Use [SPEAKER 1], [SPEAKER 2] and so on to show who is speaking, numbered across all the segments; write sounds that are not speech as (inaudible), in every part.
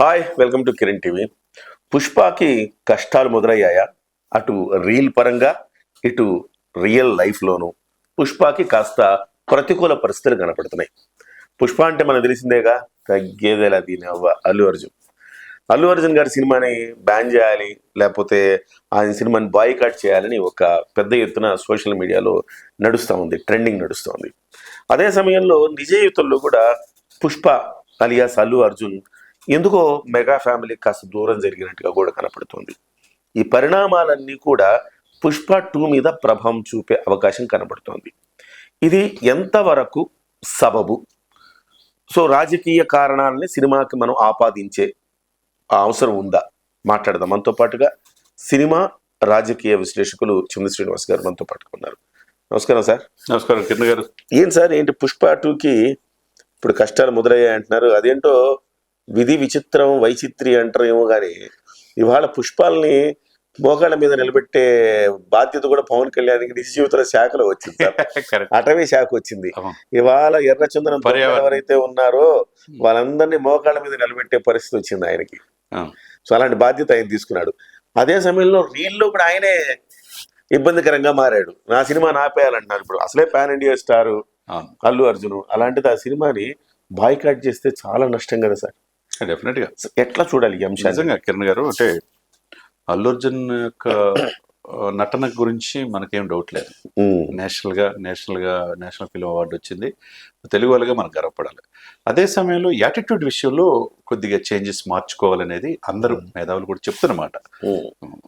[SPEAKER 1] Hi welcome to Kiran TV పుష్పకి కష్టాలు మొదలయ్యాయా? అటు reel పరంగా ఇటు రియల్ లైఫ్లోను పుష్పకి కాస్త ప్రతికూల పరిస్థితులు కనపడుతున్నాయి. పుష్ప అంటే మనకు తెలిసిందేగా తగ్గేదేలా దీని అవ్వ అల్లు అర్జున్. అల్లు అర్జున్ గారి సినిమాని బ్యాన్ చేయాలి లేకపోతే ఆయన సినిమాని బాయ్కాట్ చేయాలని ఒక పెద్ద ఎత్తున సోషల్ మీడియాలో నడుస్తూ ఉంది ట్రెండింగ్ నడుస్తూ ఉంది. అదే సమయంలో నిజయుతుల్లో కూడా పుష్ప అలియాస్ అల్లు అర్జున్ ఎందుకో మెగా ఫ్యామిలీ కాస్త దూరం జరిగినట్టుగా కూడా కనపడుతుంది. ఈ పరిణామాలన్నీ కూడా పుష్ప టూ మీద ప్రభావం చూపే అవకాశం కనబడుతోంది ఇది ఎంతవరకు సబబు? సో రాజకీయ కారణాలని సినిమాకి మనం ఆపాదించే అవసరం ఉందా? మాట్లాడదాం. మనతో పాటుగా సినిమా రాజకీయ విశ్లేషకులు చంద్ర శ్రీనివాస్ గారు మనతో పాటుగా ఉన్నారు. నమస్కారం సార్.
[SPEAKER 2] నమస్కారం కిరణ్ గారు.
[SPEAKER 1] ఏం సార్ ఏంటి పుష్ప టూకి ఇప్పుడు కష్టాలు మొదలయ్యాయి అంటున్నారు అదేంటో విధి విచిత్రం వైచిత్రి అంటారు ఏమో కానీ ఇవాళ పుష్పాలని మోకాళ్ళ మీద నిలబెట్టే బాధ్యత కూడా పవన్ కళ్యాణ్కి నిజ జీవితంలో శాఖలో వచ్చింది (laughs) అటవీ శాఖ వచ్చింది. ఇవాళ ఎర్రచందనం. ఎవరైతే ఉన్నారో వాళ్ళందరినీ మోకాళ్ళ మీద నిలబెట్టే పరిస్థితి వచ్చింది ఆయనకి. సో అలాంటి బాధ్యత ఆయన తీసుకున్నాడు. అదే సమయంలో రీల్లో కూడా ఆయనే ఇబ్బందికరంగా మారాడు. నా సినిమా నాపేయాలంటున్నారు ఇప్పుడు. అసలే pan India star Allu Arjun. అలాంటిది ఆ సినిమాని బాయ్కాట్ చేస్తే చాలా నష్టం కదా సార్.
[SPEAKER 2] డెఫినెట్గా.
[SPEAKER 1] సో ఎట్లా చూడాలి ఈ అంశాన్ని?
[SPEAKER 2] నిజంగా కిరణ్ గారు అంటే అల్లు అర్జున్ యొక్క నటన గురించి మనకేం డౌట్ లేదు.
[SPEAKER 1] ఉమ్,
[SPEAKER 2] నేషనల్గా నేషనల్గా నేషనల్ ఫిల్మ్ అవార్డు వచ్చింది. తెలుగు వాళ్ళగా మనం గర్వపడాలి. అదే సమయంలో యాటిట్యూడ్ విషయంలో కొద్దిగా చేంజెస్ మార్చుకోవాలనేది అందరూ మేధావులు కూడా చెప్తున్నమాట.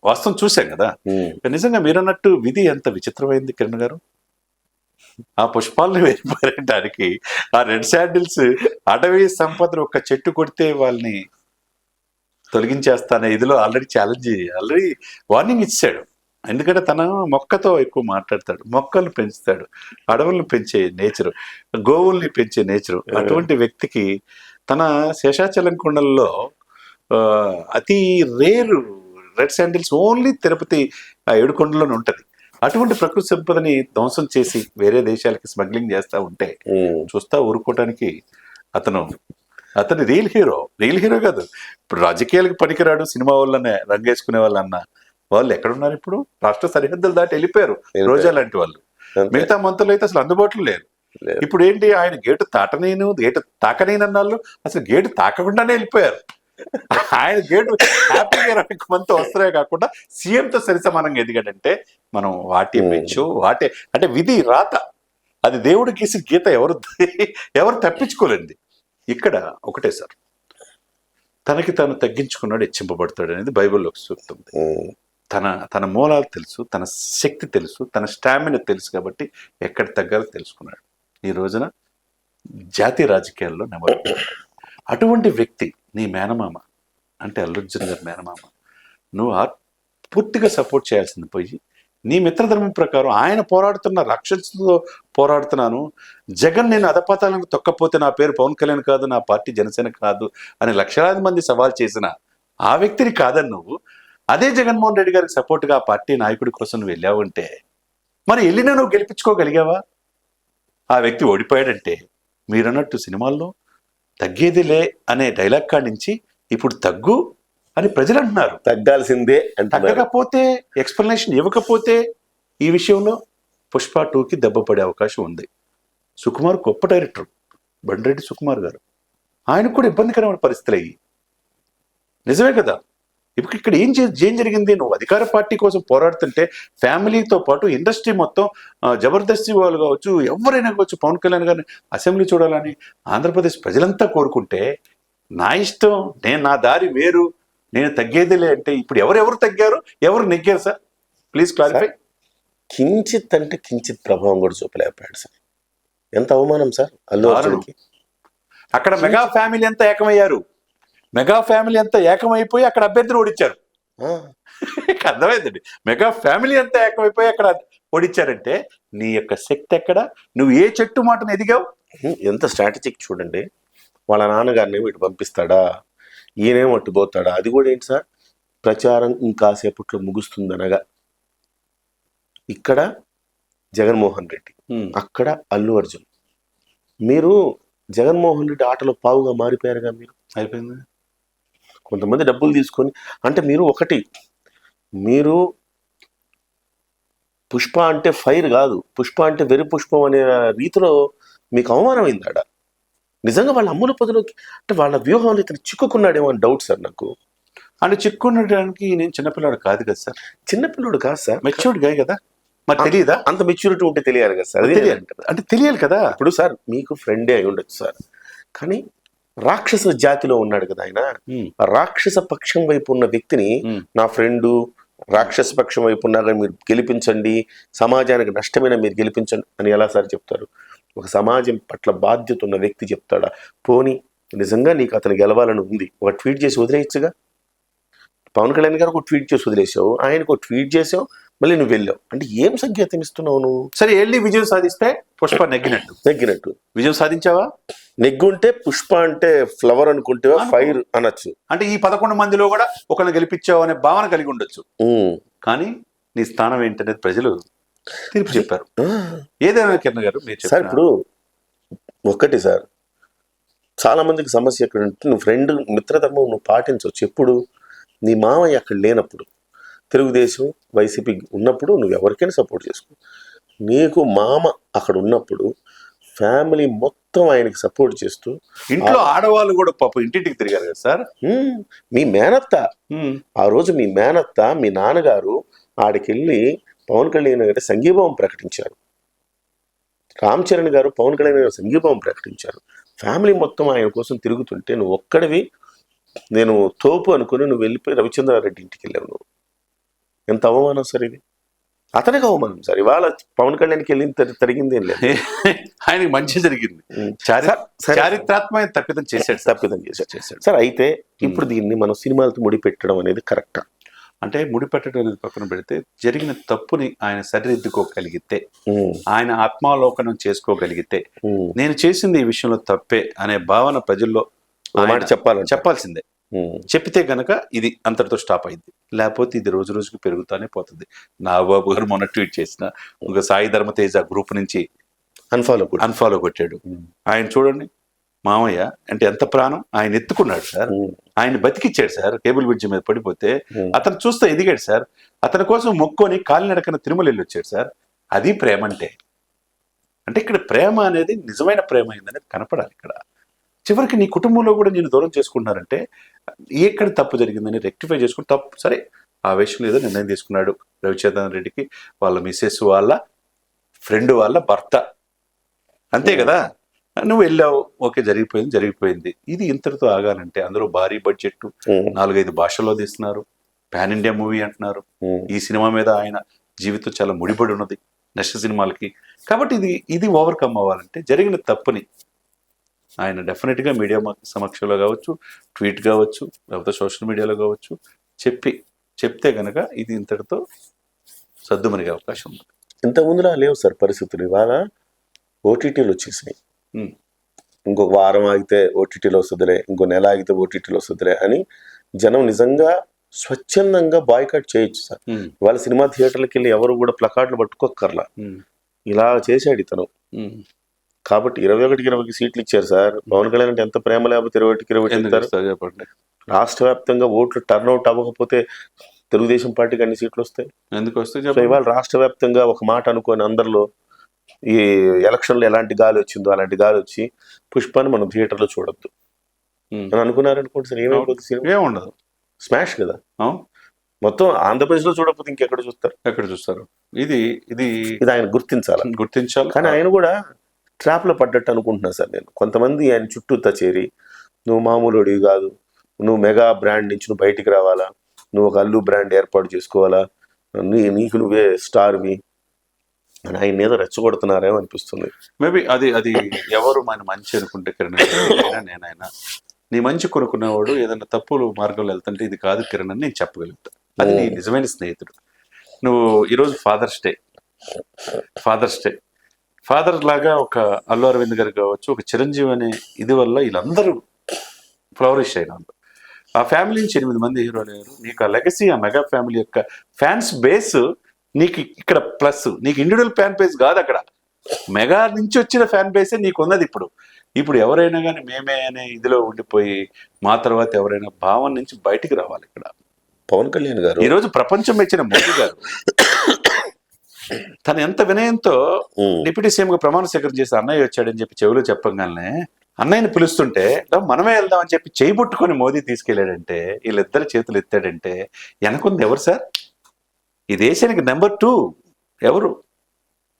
[SPEAKER 2] వాస్తవం చూసాం కదా. నిజంగా మీరన్నట్టు విధి ఎంత విచిత్రమైంది కిరణ్ గారు? ఆ పుష్పాలను వెళ్ళిపోయడానికి ఆ రెడ్ శాండిల్స్ అటవీ సంపదను ఒక చెట్టు కొడితే వాళ్ళని తొలగించేస్తానే. ఇదిలో ఆల్రెడీ ఛాలెంజ్ ఆల్రెడీ వార్నింగ్ ఇచ్చాడు. ఎందుకంటే తన మొక్కతో ఎక్కువ మాట్లాడతాడు. మొక్కలు పెంచుతాడు. అడవులను పెంచే నేచరు గోవుల్ని పెంచే నేచరు అటువంటి వ్యక్తికి తన శేషాచలం కొండల్లో అతి rare red sandals only Tirupati ఆ ఏడుకొండలోనే ఉంటది. అటువంటి ప్రకృతి సంపదని ధ్వంసం చేసి వేరే దేశాలకి స్మగ్లింగ్ చేస్తా ఉంటే. చూస్తా ఊరుకోవటానికి అతను అతను రియల్ హీరో రియల్ హీరో కాదు. ఇప్పుడు రాజకీయాలకు పనికిరాడు సినిమా వాళ్ళనే రంగేసుకునే వాళ్ళు అన్న వాళ్ళు ఎక్కడున్నారు ఇప్పుడు? రాష్ట్ర సరిహద్దులు దాటి వెళ్ళిపోయారు. రోజా లాంటి వాళ్ళు. మిగతా మంత్రులు అయితే అసలు అందుబాటులో లేరు. ఇప్పుడు ఏంటి? ఆయన గేటు తాటనేను గేటు తాకనేను అన్నాళ్ళు అసలు గేటు తాకకుండానే వెళ్ళిపోయారు. ఆయన గేటు హ్యాపీగా ఇరవై వస్తున్నాయి కాకుండా సీఎం తో సరి సమానంగా ఎదిగాడంటే మనం వాటి
[SPEAKER 1] Hmm.
[SPEAKER 2] మెచ్చు వాటే అంటే విధి రాత అది దేవుడు గీసి గీత ఎవరు (laughs) ఎవరు తప్పించుకోలేండి ఇక్కడ ఒకటే సార్ తనకి తాను తగ్గించుకున్నాడు హెచ్చింపబడతాడు అనేది బైబిల్లో ఒక సూక్తం ఉంది
[SPEAKER 1] ఉమ్.
[SPEAKER 2] తన తన మూలాలు తెలుసు తన శక్తి తెలుసు తన స్టామినా తెలుసు కాబట్టి ఎక్కడ తగ్గాలో తెలుసుకున్నాడు ఈ రోజున జాతీయ రాజకీయాల్లో నెంబర్. అటువంటి వ్యక్తి నీ మేనమామ అంటే అల్లుర్జున్ గారి మేనమామ. నువ్వు పూర్తిగా సపోర్ట్ చేయాల్సింది పోయి నీ మిత్రధర్మం ప్రకారం ఆయన పోరాడుతున్న రక్షణతో పోరాడుతున్నాను. జగన్ నేను అధపాతాలను తొక్కపోతే నా పేరు పవన్ కళ్యాణ్ కాదు నా పార్టీ జనసేన కాదు అని లక్షలాది మంది సవాల్ చేసిన ఆ వ్యక్తిని కాదని నువ్వు అదే జగన్మోహన్ రెడ్డి గారికి సపోర్ట్గా ఆ పార్టీ నాయకుడి కోసం నువ్వు వెళ్ళావంటే మరి వెళ్ళినా నువ్వు గెలిపించుకోగలిగావా? ఆ వ్యక్తి ఓడిపోయాడంటే మీరన్నట్టు సినిమాల్లో తగ్గేదిలే అనే డైలాగ్ కాడి నుంచి ఇప్పుడు తగ్గు అని ప్రజలు అంటున్నారు.
[SPEAKER 1] తగ్గాల్సిందే
[SPEAKER 2] తగ్గకపోతే ఎక్స్ప్లెనేషన్ ఇవ్వకపోతే ఈ విషయంలో పుష్ప టూకి దెబ్బ పడే అవకాశం ఉంది. సుకుమార్ గొప్ప డైరెక్టర్ బండిరెడ్డి సుకుమార్ గారు. ఆయనకు కూడా ఇబ్బందికరమైన పరిస్థితులు అయ్యి నిజమే కదా? ఇప్పుడు ఇక్కడ ఏం ఏం జరిగింది? నువ్వు అధికార పార్టీ కోసం పోరాడుతుంటే ఫ్యామిలీతో పాటు ఇండస్ట్రీ మొత్తం జబర్దస్తి వాళ్ళు కావచ్చు ఎవరైనా కావచ్చు పవన్ కళ్యాణ్ గారిని అసెంబ్లీ చూడాలని ఆంధ్రప్రదేశ్ ప్రజలంతా కోరుకుంటే నా ఇష్టం నేను నా దారి వేరు నేను తగ్గేదిలే అంటే ఇప్పుడు ఎవరెవరు తగ్గారు ఎవరు నెగ్గారు సార్? Please clarify.
[SPEAKER 1] కించిత్ అంటే కించిత్ ప్రభావం కూడా చూపలేకపోయాడు సార్. ఎంత అవమానం సార్ అల్లు. అర్జున్కి?
[SPEAKER 2] అక్కడ మెగా ఫ్యామిలీ అంతా ఏకమయ్యారు. మెగా ఫ్యామిలీ అంతా ఏకమైపోయి అక్కడ అభ్యర్థిని ఓడించారు
[SPEAKER 1] ఆ,
[SPEAKER 2] ఇక అర్థమైందండి. మెగా ఫ్యామిలీ అంతా ఏకమైపోయి అక్కడ ఓడించారంటే నీ యొక్క శక్తి ఎక్కడ? నువ్వు ఏ చెట్టు మాటను ఎదిగావు?
[SPEAKER 1] ఎంత స్ట్రాటజిక్ చూడండి. వాళ్ళ నాన్నగారిని ఇటు పంపిస్తాడా? ఈయనేమో అటు పోతాడా అది కూడా ఏంటి సార్? ప్రచారం ఇంకాసేపట్లో ముగుస్తుందనగా. ఇక్కడ జగన్మోహన్ రెడ్డి అక్కడ అల్లు అర్జున్. మీరు జగన్మోహన్ రెడ్డి ఆటలో పావుగా మారిపోయారుగా మీరు?
[SPEAKER 2] అయిపోయింది.
[SPEAKER 1] కొంతమంది డబ్బులు తీసుకొని అంటే మీరు ఒకటి మీరు పుష్ప అంటే ఫైర్ కాదు. పుష్ప అంటే వెరి పుష్పం అనే రీతిలో మీకు అవమానమైంది ఆడ నిజంగా వాళ్ళ అమ్ముల పొదలోకి అంటే వాళ్ళ వ్యూహంలో ఇతను చిక్కుకున్నాడేమో అని డౌట్ సార్ నాకు.
[SPEAKER 2] అంటే చిక్కున్నడానికి నేను చిన్నపిల్లాడు కాదు కదా సార్?
[SPEAKER 1] చిన్నపిల్లడు కాదు సార్.
[SPEAKER 2] మెచ్యూర్డ్ గాయ కదా? మరి తెలియదా
[SPEAKER 1] అంత మెచ్యూరిటీ ఉంటే తెలియాలి కదా సార్.
[SPEAKER 2] అంటే తెలియాలి కదా?
[SPEAKER 1] ఇప్పుడు సార్ మీకు ఫ్రెండే అయి ఉండొచ్చు సార్. కానీ రాక్షస జాతిలో ఉన్నాడు కదా ఆయన. రాక్షస పక్షం వైపు ఉన్న వ్యక్తిని నా ఫ్రెండు రాక్షస పక్షం వైపు ఉన్నాగా మీరు గెలిపించండి సమాజానికి నష్టమైన మీరు గెలిపించండి అని ఎలా సార్ చెప్తారు? ఒక సమాజం పట్ల బాధ్యత ఉన్న వ్యక్తి చెప్తాడా? పోనీ నిజంగా నీకు అతను గెలవాలని ఉంది. ఒక ట్వీట్ చేసి వదిలేయచ్చుగా? పవన్ కళ్యాణ్ గారు ఒక ట్వీట్ చేసి వదిలేసావు ఆయనకు ఒక ట్వీట్ చేసావు మళ్ళీ నువ్వు వెళ్ళావు. అంటే ఏం సంకేతం ఇస్తున్నావు నువ్వు?
[SPEAKER 2] సరే వెళ్ళి విజయం సాధిస్తే పుష్ప నెగ్గినట్టు.
[SPEAKER 1] తగ్గినట్టు
[SPEAKER 2] విజయం సాధించావా?
[SPEAKER 1] నెగ్గుంటే పుష్ప అంటే ఫ్లవర్ అనుకుంటే ఫైర్ అనొచ్చు.
[SPEAKER 2] అంటే ఈ పదకొండు మందిలో కూడా ఒకరిని గెలిపించావు అనే భావన కలిగి ఉండొచ్చు. కానీ నీ స్థానం ఏంటనేది ప్రజలు తీర్పు చెప్పారు. ఏదైనా కిరణ్ గారు మీరు
[SPEAKER 1] సార్ ఇప్పుడు ఒక్కటి సార్. చాలా మందికి సమస్య ఎక్కడ నువ్వు ఫ్రెండ్ మిత్రధర్మం నువ్వు పాటించవచ్చు. ఎప్పుడు? నీ మామయ్య అక్కడ లేనప్పుడు. తెలుగుదేశం వైసీపీ ఉన్నప్పుడు నువ్వు ఎవరికైనా సపోర్ట్ చేసుకో. నీకు మామ అక్కడ ఉన్నప్పుడు ఫ్యామిలీ మొత్తం ఆయనకి సపోర్ట్ చేస్తూ
[SPEAKER 2] ఇంట్లో ఆడవాళ్ళు కూడా పాపం ఇంటింటికి తిరిగారు కదా సార్?
[SPEAKER 1] "హ్మ్, మీ మేనత్త. ఆ రోజు మీ మేనత్త మీ నాన్నగారు ఆడికెళ్ళి పవన్ కళ్యాణ్ గారి సంఘీభావం ప్రకటించారు. రామ్ చరణ్ గారు పవన్ కళ్యాణ్ గారు సంఘీభావం ప్రకటించారు. ఫ్యామిలీ మొత్తం ఆయన కోసం తిరుగుతుంటే నువ్వు ఒక్కడివి. నేను తోపు అనుకుని నువ్వు వెళ్ళిపోయి రవిచంద్రారెడ్డి ఇంటికి వెళ్ళావు నువ్వు. ఎంత అవమానం సార్ ఇది? అతనికి అవమానం సార్. ఇవాళ పవన్ కళ్యాణ్కి వెళ్ళిన తరి- జరిగింది ఏం లేదు. (laughs)
[SPEAKER 2] ఆయనకి మంచి జరిగింది. చారిత్రాత్మక తప్పిదం చేశాడు.
[SPEAKER 1] తప్పిదం చేశాడు. సార్ అయితే ఇప్పుడు దీన్ని మనం సినిమాలతో ముడిపెట్టడం అనేది కరెక్టా?
[SPEAKER 2] అంటే ముడిపెట్టడం అనేది పక్కన పెడితే జరిగిన తప్పుని ఆయన సరిదిద్దుకోగలిగితే ఆయన ఆత్మావలోకనం చేసుకోగలిగితే నేను చేసింది ఈ విషయంలో తప్పే అనే భావన ప్రజల్లో
[SPEAKER 1] మాట చెప్పాలంటే.
[SPEAKER 2] చెప్పాల్సిందే. చెప్పితే గనక ఇది అంతటితో స్టాప్ అయింది. లేకపోతే ఇది రోజు రోజుకి పెరుగుతానే పోతుంది. నాగబాబు గారు మొన్న ట్వీట్ చేసిన ఒక సాయి ధర్మతేజ గ్రూప్ నుంచి
[SPEAKER 1] అన్ఫాలో
[SPEAKER 2] అన్ఫాలో కొట్టాడు. ఆయన చూడండి మామయ్య అంటే ఎంత ప్రాణం? ఆయన ఎత్తుకున్నాడు సార్. ఆయన బతికిచ్చాడు సార్ కేబుల్ బ్రిడ్జ్ మీద పడిపోతే. అతను చూస్తే ఎదిగాడు సార్. అతని కోసం మొక్కొని కాలినడకన తిరుమల వెళ్ళి వచ్చాడు సార్. అది ప్రేమ అంటే అంటే ఇక్కడ ప్రేమ అనేది నిజమైన ప్రేమ అయిందనేది కనపడాలి ఇక్కడ. చివరికి నీ కుటుంబంలో కూడా నేను దూరం చేసుకుంటున్నారంటే ఎక్కడ తప్పు జరిగిందని రెక్టిఫై చేసుకుని తప్పు సరే ఆ విషయంలో ఏదో నిర్ణయం తీసుకున్నాడు రవిచంద్రన్ రెడ్డికి వాళ్ళ మిస్సెస్ వాళ్ళ ఫ్రెండ్ వాళ్ళ భర్త. అంతే కదా? నువ్వు వెళ్ళావు ఓకే జరిగిపోయింది జరిగిపోయింది. ఇది ఇంతటితో ఆగాలంటే అందులో భారీ బడ్జెట్
[SPEAKER 1] ఉమ్.
[SPEAKER 2] నాలుగైదు భాషల్లో తీస్తున్నారు పాన్ ఇండియా మూవీ అంటున్నారు.
[SPEAKER 1] ఉమ్.
[SPEAKER 2] ఈ సినిమా మీద ఆయన జీవితం చాలా ముడిపడి ఉన్నది నెక్స్ట్ సినిమాలకి. కాబట్టి ఇది ఇది ఓవర్కమ్ అవ్వాలంటే జరిగిన తప్పుని ఆయన డెఫినెట్గా మీడియా సమక్షంలో కావచ్చు ట్వీట్ కావచ్చు లేకపోతే సోషల్ మీడియాలో కావచ్చు చెప్పి చెప్తే గనక ఇది ఇంతటితో సర్దుమనిగే అవకాశం ఉంది.
[SPEAKER 1] ఇంత ముందులా లేవు సార్ పరిస్థితులు. ఇవాళ ఓటీటీలు వచ్చేసినాయి. ఇంకొక వారం ఆగితే ఓటీటీలో వస్తుందిలే ఇంకో నెల ఆగితే ఓటీటీలో వస్తుందిలే అని జనం నిజంగా స్వచ్ఛందంగా బాయ్కట్ చేయొచ్చు సార్. ఇవాళ సినిమా థియేటర్లకు వెళ్ళి ఎవరు కూడా ప్లకార్డులు పట్టుకోకర్లా
[SPEAKER 2] ఉమ్,
[SPEAKER 1] ఇలా చేశాడు ఇతను. కాబట్టి ఇరవై ఒకటికి ఇరవైకి సీట్లు ఇచ్చారు సార్. పవన్ కళ్యాణ్ అంటే ఎంత ప్రేమ లేకపోతే ఇరవై ఒకటికి ఇరవై ఇస్తారు?
[SPEAKER 2] చెప్పండి.
[SPEAKER 1] రాష్ట్ర వ్యాప్తంగా ఓట్లు టర్న్అవుట్ అవ్వకపోతే తెలుగుదేశం పార్టీకి అన్ని సీట్లు వస్తాయి.
[SPEAKER 2] ఎందుకు వస్తే
[SPEAKER 1] సో
[SPEAKER 2] చెప్పండి?
[SPEAKER 1] ఇవాళ రాష్ట్ర వ్యాప్తంగా ఒక మాట అనుకొని అందరిలో ఈ ఎలక్షన్లో ఎలాంటి గాలి వచ్చిందో అలాంటి గాలి వచ్చి పుష్పాన్ని మనం థియేటర్లో చూడొద్దు. అని అనుకున్నారనుకోండి సార్ ఏమైపోతుంది సినిమా?
[SPEAKER 2] ఏముండదు.
[SPEAKER 1] స్మాష్ కదా? మొత్తం ఆంధ్రప్రదేశ్లో చూడకపోతే ఇంకెక్కడ చూస్తారు?
[SPEAKER 2] ఎక్కడ చూస్తారు? ఇది ఇది
[SPEAKER 1] ఇది ఆయన గుర్తించాలి?
[SPEAKER 2] గుర్తించాలి?
[SPEAKER 1] కానీ ఆయన కూడా ట్రాప్లో పడ్డట్టు అనుకుంటున్నా సార్ నేను. కొంతమంది ఆయన చుట్టూతా చేరి నువ్వు మామూలుడివి కాదు. నువ్వు మెగా బ్రాండ్ నుంచి నువ్వు బయటికి రావాలా? నువ్వు ఒక అల్లు బ్రాండ్ ఏర్పాటు చేసుకోవాలా? నీ నీకు నువ్వే స్టార్వి అని ఆయన ఏదో రెచ్చగొడుతున్నారేమో అనిపిస్తుంది.
[SPEAKER 2] మేబీ అది అది ఎవరు మన మంచి అనుకుంటే కిరణ్ నేనైనా నేనైనా. నీ మంచి కొనుక్కున్నవాడు ఏదైనా తప్పులు మార్గంలో వెళ్తుంటే ఇది కాదు కిరణ్ అని నేను చెప్పగలుగుతా. అది నీ నిజమైన స్నేహితుడు. నువ్వు ఈరోజు father's day. Father's day. Father లాగా ఒక అల్లు అరవింద్ గారు కావచ్చు ఒక చిరంజీవి అనే ఇది వల్ల వీళ్ళందరూ ఫ్లవరిష్ అయినారు. ఆ ఫ్యామిలీ నుంచి ఎనిమిది మంది హీరోలు అయ్యారు. నీకు ఆ లెగసీ ఆ మెగా ఫ్యామిలీ యొక్క ఫ్యాన్స్ బేస్ నీకు ఇక్కడ ప్లస్ నీకు ఇండివిజువల్ ఫ్యాన్ బేస్ కాదు అక్కడ. మెగా నుంచి వచ్చిన ఫ్యాన్ బేసే నీకు ఉన్నది ఇప్పుడు. ఇప్పుడు ఎవరైనా కానీ మేమే అనే ఇదిలో ఉండిపోయి మా తర్వాత ఎవరైనా భావం నుంచి బయటికి రావాలి ఇక్కడ.
[SPEAKER 1] పవన్ కళ్యాణ్ గారు
[SPEAKER 2] ఈ రోజు ప్రపంచం మెచ్చిన మోదీ గారు. తను ఎంత వినయంతో డిప్యూటీ సీఎం గా ప్రమాణ స్వీకారం చేసి అన్నయ్య వచ్చాడని చెప్పి చెవిలో చెప్పగానే అన్నయ్యని పిలుస్తుంటే "రా, మనమే వెళ్దాం అని చెప్పి చేయి పట్టుకొని మోదీ తీసుకెళ్ళాడంటే వీళ్ళిద్దరు చేతులు ఎత్తాడంటే వెనకుంది ఎవరు సార్? ఈ దేశానికి నెంబర్ టూ ఎవరు?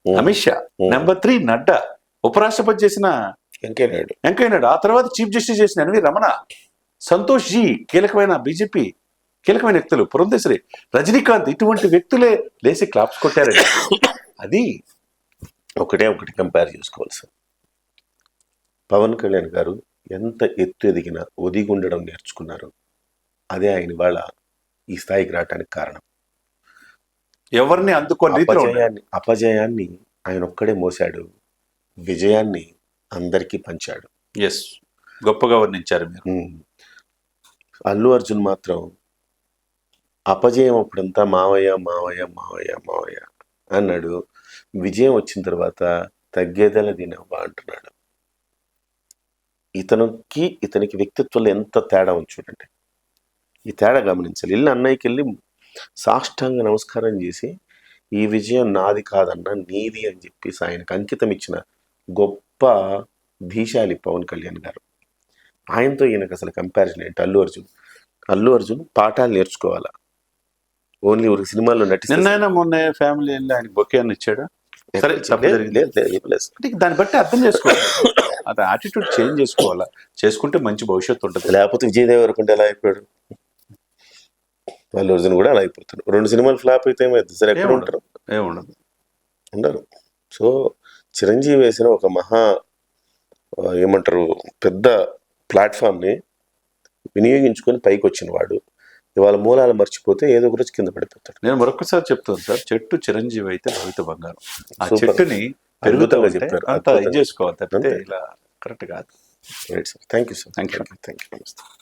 [SPEAKER 2] Amit Shah. Number three Nadda. ఉపరాష్ట్రపతి చేసిన
[SPEAKER 1] వెంకయ్య నాయుడు
[SPEAKER 2] వెంకయ్య నాయుడు ఆ తర్వాత చీఫ్ జస్టిస్ చేసిన ఎన్వి రమణ సంతోష్ జీ కీలకమైన బీజేపీ కీలకమైన వ్యక్తులు. పురంధేశ్వరి రజనీకాంత్ ఇటువంటి వ్యక్తులే లేచి క్లాప్స్ కొట్టారండి. అది
[SPEAKER 1] ఒకటే ఒకటి కంపేర్ చేసుకోవాలి సార్ పవన్ కళ్యాణ్ గారు ఎంత ఎత్తు ఎదిగినా ఒదిగి ఉండడం నేర్చుకున్నారు. అదే ఆయన ఇవాళ ఈ స్థాయికి రావడానికి కారణం.
[SPEAKER 2] ఎవరిని అందుకోని.
[SPEAKER 1] అపజయాన్ని అపజయాన్ని ఆయన ఒక్కడే మోసాడు విజయాన్ని అందరికీ పంచాడు.
[SPEAKER 2] ఎస్ గొప్పగా వర్ణించారు మీరు.
[SPEAKER 1] అల్లు అర్జున్ మాత్రం అపజయం అప్పుడంతా మావయ్య మావయ్య మావయ్య మావయ్య అన్నాడు. విజయం వచ్చిన తర్వాత తగ్గేదల దీనవ్వ అంటున్నాడు. ఇతనికి ఇతనికి వ్యక్తిత్వంలో ఎంత తేడా ఉంది చూడండి. ఈ తేడా గమనించాలి. ఇల్లు అన్నయ్యకి వెళ్ళి సాష్టాంగ నమస్కారం చేసి ఈ విజయం నాది కాదన్నా నీది అని చెప్పేసి ఆయనకు అంకితం ఇచ్చిన గొప్ప ధీశాలి పవన్ కళ్యాణ్ గారు. ఆయనతో ఈయనకు అసలు కంపారిజన్ ఏంటి? అల్లు అర్జున్. అల్లు అర్జున్ పాఠాలు నేర్చుకోవాలా? ఓన్లీ ఒక సినిమాలో నటిస్తే
[SPEAKER 2] నిన్నైనా మొన్న ఫ్యామిలీ వెళ్ళి ఆయన బొకే అని ఇచ్చాడు? సరే దాన్ని బట్టి అర్థం చేసుకోవాలి. అది యాటిట్యూడ్ చేంజ్ చేసుకోవాలా? చేసుకుంటే మంచి భవిష్యత్తు ఉంటుంది.
[SPEAKER 1] లేకపోతే విజయ్ దేవరకుంట ఎలా అయిపోయాడు? అర్జున్ కూడా అలా అయిపోతాడు రెండు సినిమాలు ఫ్లాప్ అయితే ఏమైంది సరే ఎక్కడ. ఉంటారు?
[SPEAKER 2] ఏముండదు.
[SPEAKER 1] ఉండరు. సో చిరంజీవి వేసిన ఒక మహా ఏమంటారు పెద్ద ప్లాట్ఫామ్ని వినియోగించుకొని పైకి వచ్చిన వాడు. ఇవాళ మూలాలు మర్చిపోతే ఏదో ఒక రోజు కింద పడిపోతాడు
[SPEAKER 2] నేను మరొకసారి చెప్తాను సార్ చెట్టు చిరంజీవి అయితే భవిత బంగారం ఆ. చెట్టుని పెరుగుతూ
[SPEAKER 1] అద్భుతంగా
[SPEAKER 2] ఉంటే
[SPEAKER 1] చెప్పారు.
[SPEAKER 2] అంత ఇది. చేసుకోవాలి తప్పితే. ఇలా కరెక్ట్ కాదు
[SPEAKER 1] right sir thank you sir
[SPEAKER 2] Thank you.
[SPEAKER 1] Thank you